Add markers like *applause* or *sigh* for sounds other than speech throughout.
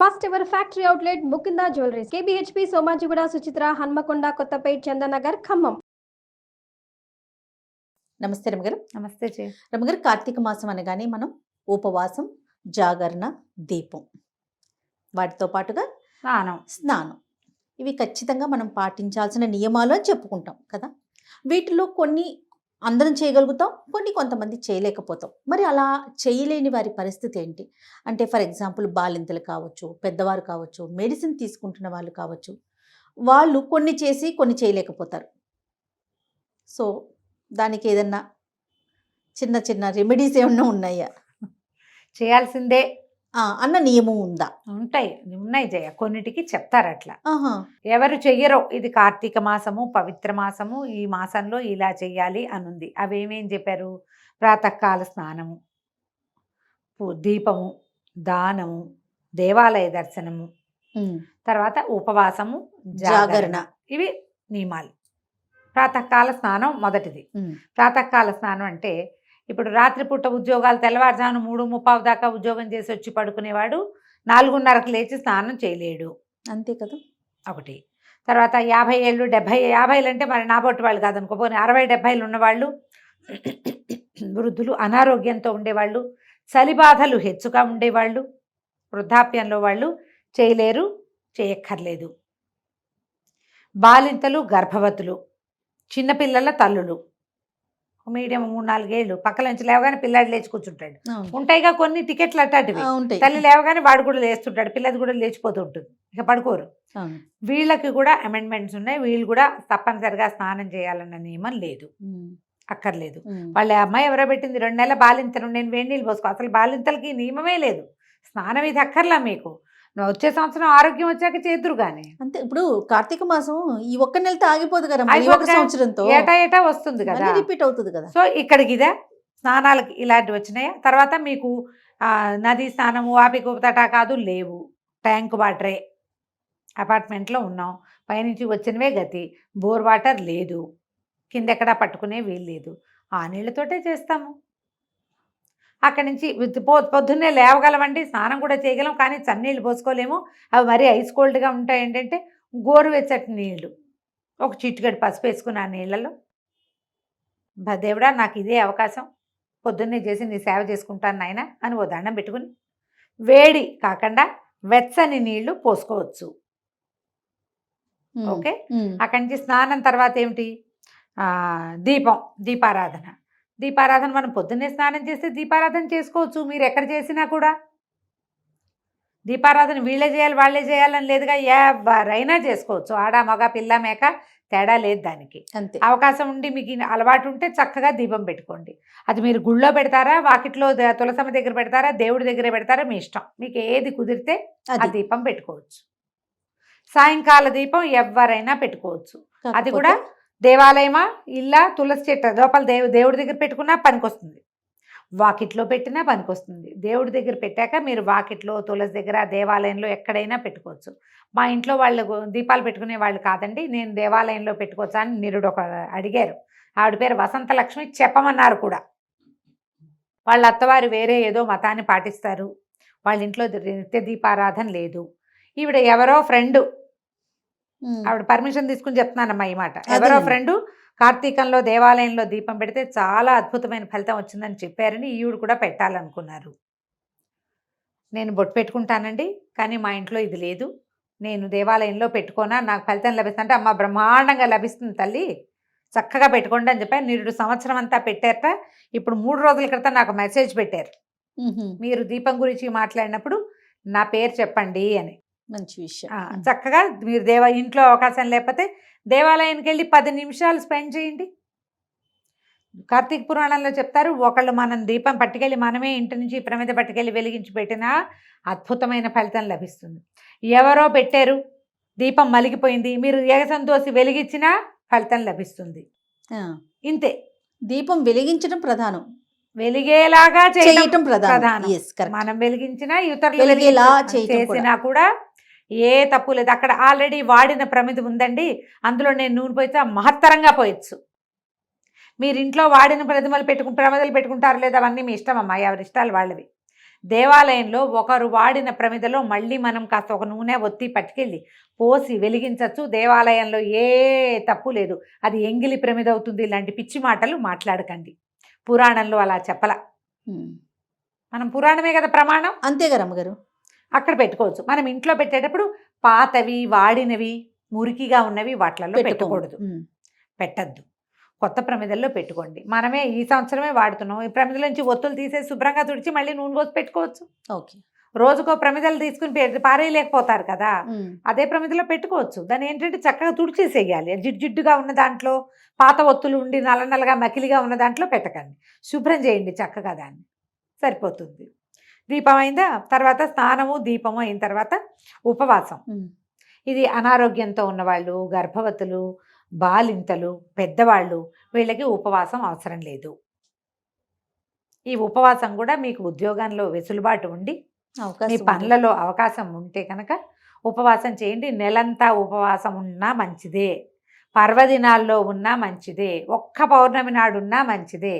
First ever factory outlet Mukunda jewelleries. KBHP Somajiguda Suchitra Hanmakonda Kothapet Chandanagar Khammam. Namaste రమగారు. నమస్తే రమగారు కార్తీక మాసం అనగానే మనం ఉపవాసం జాగరణ దీపం. వాటితో పాటుగా స్నానం. స్నానం. ఇవి ఖచ్చితంగా మనం పాటించాల్సిన నియమాలు అని చెప్పుకుంటాం కదా. వీటిలో కొన్ని అందరం చేయగలుగుతాం కొన్ని కొంతమంది చేయలేకపోతాం. మరి అలా చేయలేని వారి పరిస్థితి ఏంటి? అంటే ఫర్ ఎగ్జాంపుల్ బాలింతలు కావచ్చు పెద్దవారు కావచ్చు మెడిసిన్ తీసుకుంటున్న వాళ్ళు కావచ్చు వాళ్ళు కొన్ని చేసి కొన్ని చేయలేకపోతారు. సో దానికి ఏదన్నా చిన్న చిన్న రెమెడీస్ ఏమన్నా ఉన్నాయా? చేయాల్సిందే. అన్న నియమం ఉందా? ఉంటాయి. ఉన్నాయి జయ. కొన్నిటికి చెప్తారు అట్లా. ఎవరు చెయ్యరో ఇది కార్తీక మాసము పవిత్ర మాసము ఈ మాసంలో ఇలా చెయ్యాలి అని ఉంది అవి ఏమేం చెప్పారు? ప్రాతకాల స్నానము దీపము దానము దేవాలయ దర్శనము తర్వాత ఉపవాసము జాగరణ. ఇవి నియమాలు. ప్రాతకాల స్నానం మొదటిది. ప్రాతకాల స్నానం అంటే ఇప్పుడు రాత్రిపూట ఉద్యోగాలు తెల్లవారుజామున మూడు ముప్పావు దాకా ఉద్యోగం చేసి వచ్చి పడుకునేవాడు. నాలుగున్నరకు లేచి స్నానం చేయలేడు. అంతే కదా? ఒకటి. తర్వాత యాభై ఏళ్ళు డెబ్భై యాభైలు అంటే మరి నాబొట్టి వాళ్ళు కాదనుకో పోనీ అరవై డెబ్భైలు ఉన్నవాళ్ళు వృద్ధులు అనారోగ్యంతో ఉండేవాళ్ళు చలి బాధలు హెచ్చుగా ఉండేవాళ్ళు వృద్ధాప్యంలో వాళ్ళు చేయలేరు చేయక్కర్లేదు. బాలింతలు గర్భవతులు చిన్నపిల్లల తల్లులు. మీడియం మూడు నాలుగేళ్ళు. పక్కల నుంచి లేవగానే పిల్లాడు లేచి కూర్చుంటాడు. ఉంటాయిగా కొన్ని టికెట్లు అట్టాటివి తల్లి లేవగానే వాడు కూడా లేస్తుంటాడు. పిల్లది కూడా లేచిపోతూ ఉంటుంది. ఇక పడుకోరు. వీళ్ళకి కూడా అమెండ్మెంట్స్ ఉన్నాయి. వీళ్ళు కూడా తప్పనిసరిగా స్నానం చేయాలన్న నియమం లేదు. అక్కర్లేదు. వాళ్ళ అమ్మాయి ఎవరో పెట్టింది రెండు నెలల బాలింతలు. నేను వేడి నీళ్ళు పోసుకో. అసలు బాలింతలకి నియమమే లేదు. స్నానం ఇది అక్కర్లా మీకు. వచ్చే సంవత్సరం ఆరోగ్యం వచ్చాక చేతురు కానీ అంతే ఇప్పుడు కార్తీక మాసం ఈ ఒక్క నెలతో ఆగిపోదు కదా ఒక. సంవత్సరంతో. ఏటా ఏటా వస్తుంది కదా. రిపీట్ అవుతుంది కదా. సో ఇక్కడికి ఇదే? స్నానాలకి ఇలాంటివి వచ్చినాయి? తర్వాత మీకు నది స్నానము వాపిక తటా కాదు లేవు. ట్యాంక్ వాటరే. అపార్ట్మెంట్లో ఉన్నాం. పైనుంచి వచ్చినవే గతి. బోర్ వాటర్ లేదు. కిందెక్కడా పట్టుకునే వీలు లేదు. ఆ నీళ్ళతోటే చేస్తాము. అక్కడి నుంచి పో పొద్దున్నే లేవగలమండి స్నానం కూడా చేయగలం కానీ చన్నీళ్ళు పోసుకోలేము. అవి మరీ ఐస్ కోల్డ్గా ఉంటాయి ఏంటంటే గోరువెచ్చటి నీళ్ళు. ఒక చిట్టుగడి పసుపు వేసుకుని ఆ నీళ్ళలో. దేవుడా నాకు ఇదే అవకాశం. పొద్దున్నే చేసి నీ సేవ చేసుకుంటాను నాయన అని ఓ దండం పెట్టుకుని. వేడి కాకుండా వెచ్చని నీళ్ళు పోసుకోవచ్చు. ఓకే? అక్కడి నుంచి స్నానం తర్వాత ఏమిటి? దీపం దీపారాధన. దీపారాధన మనం పొద్దున్నే స్నానం చేస్తే దీపారాధన చేసుకోవచ్చు. మీరు ఎక్కడ చేసినా కూడా. దీపారాధన వీళ్ళే చేయాలి వాళ్ళే చేయాలని లేదుగా ఎవరైనా చేసుకోవచ్చు. ఆడ మగ పిల్ల మేక తేడా లేదు దానికి. అంతే. అవకాశం ఉండి మీకు అలవాటు ఉంటే చక్కగా దీపం పెట్టుకోండి. అది మీరు గుళ్ళో పెడతారా వాకిట్లో తులసమ్మ దగ్గర పెడతారా దేవుడి దగ్గర పెడతారా మీ ఇష్టం. మీకు ఏది కుదిరితే ఆ దీపం పెట్టుకోవచ్చు. సాయంకాల దీపం ఎవరైనా పెట్టుకోవచ్చు. అది కూడా దేవాలయమా? ఇల్లా? తులసి చెట్టు? లోపల దేవు దేవుడి దగ్గర పెట్టుకున్నా పనికొస్తుంది. వాకిట్లో పెట్టినా పనికొస్తుంది. దేవుడి దగ్గర పెట్టాక మీరు వాకిట్లో తులసి దగ్గర దేవాలయంలో ఎక్కడైనా పెట్టుకోవచ్చు. మా ఇంట్లో వాళ్ళు దీపాలు పెట్టుకునే వాళ్ళు కాదండి. నేను దేవాలయంలో పెట్టుకోవచ్చా అని నిరుడు ఒక అడిగారు. ఆవిడ పేరు వసంతలక్ష్మి చెప్పమన్నారు కూడా. వాళ్ళ అత్తవారు వేరే ఏదో మతాన్ని పాటిస్తారు. వాళ్ళ ఇంట్లో నిత్య దీపారాధన లేదు. ఈవిడ ఎవరో ఫ్రెండు ఆవిడ పర్మిషన్ తీసుకుని చెప్తున్నానమ్మా ఈ మాట. ఎవరో. ఫ్రెండ్ కార్తీకంలో దేవాలయంలో దీపం పెడితే చాలా అద్భుతమైన ఫలితం వచ్చిందని చెప్పారని ఈవిడ కూడా పెట్టాలనుకున్నారు. నేను బొట్టు పెట్టుకుంటానండి కానీ మా ఇంట్లో ఇది లేదు. నేను దేవాలయంలో పెట్టుకోనా నాకు ఫలితం లభిస్తుంది అంటే అమ్మ బ్రహ్మాండంగా లభిస్తుంది తల్లి. చక్కగా పెట్టుకోండి అని చెప్పారు. నిరుడు సంవత్సరం అంతా పెట్టారట. ఇప్పుడు మూడు రోజుల క్రితం నాకు మెసేజ్ పెట్టారు. మీరు దీపం గురించి మాట్లాడినప్పుడు నా పేరు చెప్పండి అని. మంచి విషయం. చక్కగా మీరు దేవ ఇంట్లో అవకాశం లేకపోతే దేవాలయానికి వెళ్ళి పది నిమిషాలు స్పెండ్ చేయండి. కార్తీక పురాణంలో చెప్తారు ఒకళ్ళు మనం దీపం పట్టుకెళ్ళి మనమే ఇంటి నుంచి ప్రమిద పట్టుకెళ్ళి వెలిగించి పెట్టినా అద్భుతమైన ఫలితం లభిస్తుంది. ఎవరో పెట్టారు దీపం మలిగిపోయింది మీరు ఏకసంతోషి వెలిగించినా ఫలితం లభిస్తుంది. ఇంతే. దీపం వెలిగించడం ప్రధానం. వెలిగేలాగా చేయడం చేయటం ప్రధానం. మనం వెలిగించినా ఇతరులు. చేసినా కూడా ఏ తప్పు లేదు. అక్కడ ఆల్రెడీ వాడిన ప్రమిది ఉందండి. అందులో నేను నూనె పోయితే మహత్తరంగా పోయొచ్చు. మీరు ఇంట్లో వాడిన ప్రతిమలు పెట్టుకు ప్రమిదలు పెట్టుకుంటారు లేదా అవన్నీ మీ ఇష్టం అమ్మా. ఎవరి ఇష్టాలు వాళ్ళవి. దేవాలయంలో ఒకరు వాడిన ప్రమిదలో మళ్ళీ మనం కాస్త ఒక నూనె ఒత్తి పట్టుకెళ్ళి పోసి వెలిగించవచ్చు దేవాలయంలో ఏ తప్పు లేదు. అది ఎంగిలి ప్రమిద అవుతుంది. ఇలాంటి పిచ్చి మాటలు మాట్లాడకండి. పురాణంలో అలా చెప్పల. మనం పురాణమే కదా ప్రమాణం? అంతేగా రమ్మగారు అక్కడ పెట్టుకోవచ్చు. మనం ఇంట్లో పెట్టేటప్పుడు పాతవి వాడినవి మురికిగా ఉన్నవి వాటిలలో. పెట్టకూడదు. పెట్టద్దు. కొత్త ప్రమిదల్లో పెట్టుకోండి. మనమే ఈ సంవత్సరమే వాడుతున్నాం. ఈ ప్రమిదల నుంచి ఒత్తులు తీసేసి శుభ్రంగా తుడిచి మళ్ళీ నూనె పోసి పెట్టుకోవచ్చు. ఓకే. రోజుకో ప్రమిదలు తీసుకుని పారేయలేకపోతారు కదా. అదే ప్రమిదలో పెట్టుకోవచ్చు. దాన్ని ఏంటంటే చక్కగా తుడిచేసేయాలి. జిడ్డు జిడ్డుగా ఉన్న దాంట్లో పాత ఒత్తులు ఉండి నల్ల నల్లగా మకిలిగా ఉన్న దాంట్లో పెట్టకండి. శుభ్రం చేయండి చక్కగా దాన్ని. సరిపోతుంది. దీపం అయిందా తర్వాత స్నానము దీపము అయిన తర్వాత ఉపవాసం. ఇది అనారోగ్యంతో ఉన్నవాళ్ళు గర్భవతులు బాలింతలు పెద్దవాళ్ళు వీళ్ళకి ఉపవాసం అవసరం లేదు. ఈ ఉపవాసం కూడా మీకు ఉద్యోగంలో వెసులుబాటు ఉండి మీ. పనులలో అవకాశం ఉంటే కనుక ఉపవాసం చేయండి. నెలంతా ఉపవాసం ఉన్నా మంచిదే. పర్వదినాల్లో ఉన్నా మంచిదే. ఒక్క పౌర్ణమి నాడు ఉన్నా మంచిదే.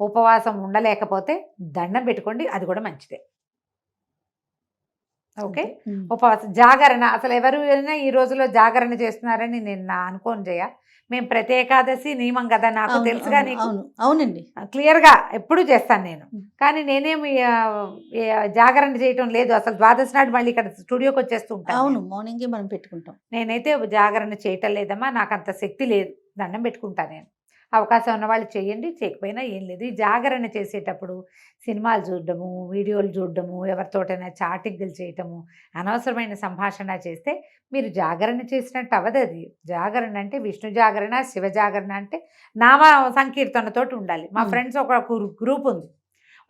ఉపవాసం ఉండలేకపోతే దండం పెట్టుకోండి అది కూడా మంచిదే. ఓకే. ఉపవాసం జాగరణ అసలు ఎవరైనా ఈ రోజులో జాగరణ చేస్తున్నారని నేను నా అనుకోను జయ. మేము ప్రతి ఏకాదశి నియమం కదా నాకు తెలుసుగా అవును, నీకు? అవును. అవునండి. క్లియర్గా ఎప్పుడు చేస్తాను నేను. కానీ నేనేమి జాగరణ చేయటం లేదు. అసలు ద్వాదశి నాడు మళ్ళీ ఇక్కడ స్టూడియోకి వచ్చేస్తూ ఉంటాను అవును. మార్నింగే మనం పెట్టుకుంటాం. నేనైతే జాగరణ చేయటం లేదమ్మా నాకు అంత శక్తి లేదు. దండం పెట్టుకుంటా నేను. అవకాశం ఉన్న వాళ్ళు చేయండి చేయకపోయినా ఏం లేదు. ఈ జాగరణ చేసేటప్పుడు సినిమాలు చూడడము వీడియోలు చూడడము ఎవరితోటైనా చాటింగ్లు చేయటము అనవసరమైన సంభాషణ చేస్తే మీరు జాగరణ చేసినట్టు అవ్వదు అది. జాగరణ అంటే విష్ణు జాగరణ శివ జాగరణ అంటే నామ సంకీర్తనతోటి ఉండాలి. మా. ఫ్రెండ్స్ ఒక గ్రూప్ ఉంది.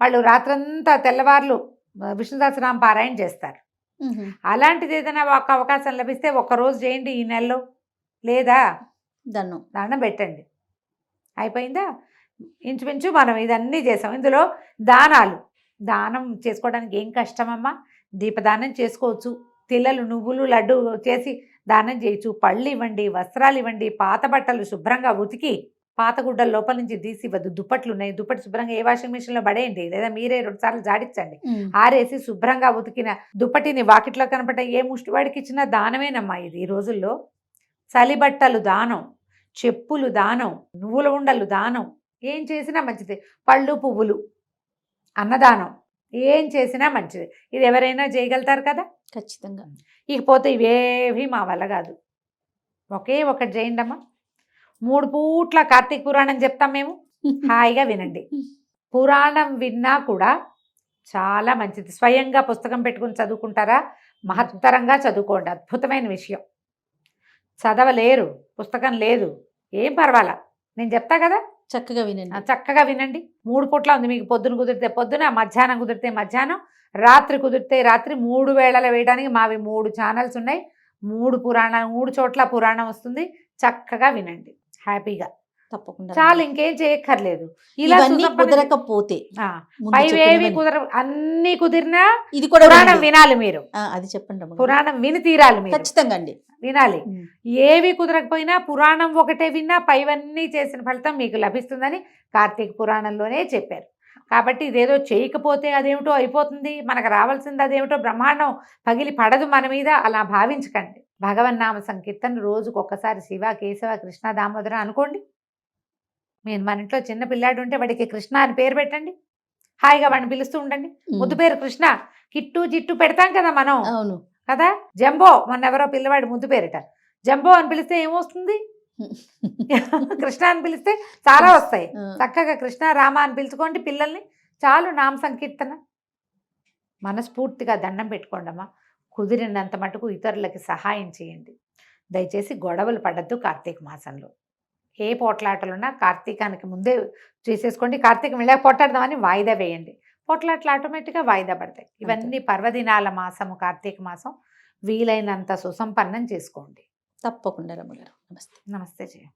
వాళ్ళు రాత్రంతా తెల్లవార్లు ఆ, విష్ణు సహస్రనామ పారాయణ చేస్తారు. అలాంటిది ఏదైనా ఒక అవకాశం లభిస్తే ఒక్క రోజు చేయండి ఈ నెలలో. లేదా దన్నం దండం పెట్టండి. అయిపోయిందా? ఇంచుమించు మనం ఇదన్నీ చేసాం. ఇందులో దానాలు. దానం చేసుకోవడానికి ఏం కష్టమమ్మా? దీపదానం చేసుకోవచ్చు. తిల్లలు నువ్వులు లడ్డు చేసి దానం చేయొచ్చు. పళ్ళు ఇవ్వండి వస్త్రాలు ఇవ్వండి పాత బట్టలు శుభ్రంగా ఉతికి పాత గుడ్డల లోపల నుంచి తీసి ఇవ్వద్దు. దుప్పట్లు ఉన్నాయి. దుప్పటి శుభ్రంగా ఏ వాషింగ్ మిషన్లో పడేయండి. లేదా మీరే రెండు సార్లు జాడించండి. ఆరేసి శుభ్రంగా ఉతికిన దుప్పటిని వాకిట్లో కనపడ్డ ఏ ముష్టివాడికి ఇచ్చిన దానమేనమ్మా ఇది ఈ రోజుల్లో. చలిబట్టలు దానం. చెప్పులు దానం నువ్వుల ఉండలు దానం. ఏం చేసినా మంచిది. పళ్ళు పువ్వులు అన్నదానం. ఏం చేసినా మంచిది. ఇది ఎవరైనా చేయగలుగుతారు కదా? ఖచ్చితంగా. ఇకపోతే ఇవేవి మా వల్ల కాదు. ఒకే ఒకటి చేయండి అమ్మా మూడు పూట్ల కార్తీక పురాణం చెప్తాం మేము. హాయిగా వినండి. పురాణం విన్నా కూడా చాలా మంచిది. స్వయంగా పుస్తకం పెట్టుకుని చదువుకుంటారా? మహత్తరంగా చదువుకోండి. అద్భుతమైన విషయం. చదవలేరు. పుస్తకం లేదు. ఏం పర్వాలా? నేను చెప్తా కదా? చక్కగా వినండి. చక్కగా వినండి. మూడు పూట్ల ఉంది మీకు. పొద్దున కుదిరితే పొద్దున మధ్యాహ్నం కుదిరితే మధ్యాహ్నం రాత్రి కుదిరితే రాత్రి. మూడు వేళల వేయడానికి మావి మూడు ఛానల్స్ ఉన్నాయి. మూడు పురాణం మూడు చోట్ల పురాణం వస్తుంది. చక్కగా వినండి. హ్యాపీగా. తప్పకుండా చాలు ఇంకేం చేయక్కర్లేదు. ఇలా కుదరకపోతే పైవేవి. కుదర అన్ని కుదిరినా ఇది కూడా పురాణం. వినాలి మీరు. అది చెప్పండి. పురాణం విని తీరాలి మీరు. ఖచ్చితంగా అండి. వినాలి. ఏవి కుదరకపోయినా పురాణం ఒకటే విన్నా పైవన్నీ చేసిన ఫలితం మీకు లభిస్తుందని కార్తీక పురాణంలోనే చెప్పారు. కాబట్టి ఇదేదో చేయకపోతే అదేమిటో అయిపోతుంది. మనకు రావాల్సింది అదేమిటో బ్రహ్మాండం పగిలి పడదు మన మీద అలా భావించకండి. భగవన్నామ సంకీర్తన రోజుకు ఒక్కసారి శివ కేశవ కృష్ణ దామోదర అనుకోండి. మీరు మన ఇంట్లో చిన్న పిల్లాడు ఉంటే వాడికి కృష్ణ అని పేరు పెట్టండి. హాయిగా వాడిని పిలుస్తూ ఉండండి. ముద్దు పేరు కృష్ణ. కిట్టు జిట్టు పెడతాం కదా మనం. అవును. కదా? జంబో మొన్న ఎవరో పిల్లవాడు ముద్దు పేరిట జంబో అని పిలిస్తే ఏమొస్తుంది? *laughs* కృష్ణ అని పిలిస్తే చాలా వస్తాయి. చక్కగా కృష్ణ రామ అని పిలుచుకోండి పిల్లల్ని. చాలు నామ సంకీర్తన. మనస్ఫూర్తిగా దండం పెట్టుకోండమ్మా కుదిరినంత మటుకు ఇతరులకి సహాయం చేయండి. దయచేసి గొడవలు పడద్దు కార్తీక మాసంలో. ఏ పోట్లాటలున్నా కార్తీకానికి ముందే చేసేసుకోండి కార్తీకం వెళ్ళాక పోట్లాడదామని వాయిదా వేయండి. పోట్లాట్లు ఆటోమేటిక్గా వాయిదా పడతాయి. ఇవన్నీ పర్వదినాల మాసము కార్తీక మాసం వీలైనంత సుసంపన్నం చేసుకోండి. తప్పకుండా రమ్మగారు నమస్తే. నమస్తే జయ.